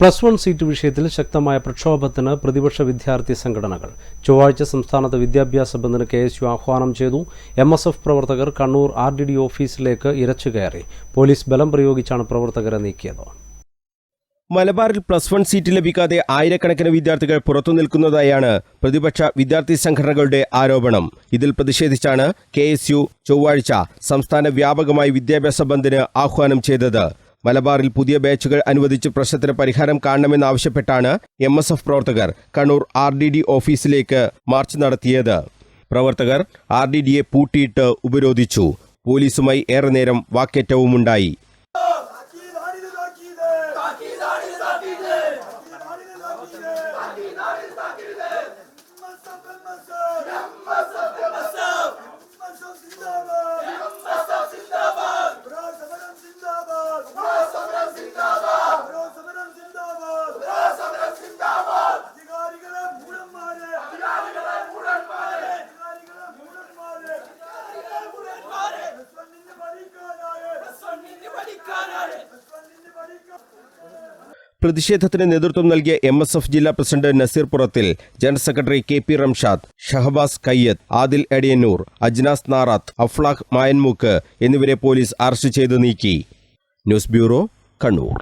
Plus one seat വിഷയത്തിൽ ശക്തമായ പ്രക്ഷോഭത്തിന് പ്രതിപക്ഷ വിദ്യാർത്ഥി സംഘടനകൾ. ചൊവ്വാഴ്ച സംസ്ഥാനത്ത് വിദ്യാഭ്യാസ ബന്ദിന് കെ എസ് യു ആഹ്വാനം ചെയ്തു. എം എസ് എഫ് പ്രവർത്തകർ കണ്ണൂർ ആർ ഡി ഡി ഓഫീസിലേക്ക് ഇരച്ചുകയറി പോലീസ് ബലം പ്രയോഗിച്ചാണ് പ്രവർത്തകരെ നീക്കിയത്. മലബാറിൽ പ്ലസ് വൺ സീറ്റ് ലഭിക്കാതെ ആയിരക്കണക്കിന് വിദ്യാർത്ഥികൾ പുറത്തു നിൽക്കുന്നതായാണ് പ്രതിപക്ഷ വിദ്യാർത്ഥി സംഘടനകളുടെ ആരോപണം. ഇതിൽ പ്രതിഷേധിച്ചാണ് കെ എസ് യു ചൊവ്വാഴ്ച സംസ്ഥാന വ്യാപകമായി വിദ്യാഭ്യാസ ബന്ദിന് ആഹ്വാനം ചെയ്തത്. മലബാറിൽ പുതിയ ബാച്ചുകൾ അനുവദിച്ച് പ്രശ്നത്തിന് പരിഹാരം കാണണമെന്നാവശ്യപ്പെട്ടാണ് എം എസ് എഫ് പ്രവർത്തകർ കണ്ണൂർ ആർ ഡി ഡി ഓഫീസിലേക്ക് മാർച്ച് നടത്തിയത്. പ്രവർത്തകർ ആർ ഡി ഡിയെ പൂട്ടിയിട്ട് ഉപരോധിച്ചു. പോലീസുമായി ഏറെ നേരം വാക്കേറ്റവുമുണ്ടായി. പ്രതിഷേധത്തിന് നേതൃത്വം നൽകിയ എം എസ് എഫ് ജില്ലാ president Naseer Purathil general secretary K P Ramshad Shahabaz Kayyath Adil Ediyannur Ajnas Narath Aflaq Mayanmukku എന്നിവരെ പോലീസ് അറസ്റ്റ് ചെയ്ത് നീക്കി. News bureau Kannur.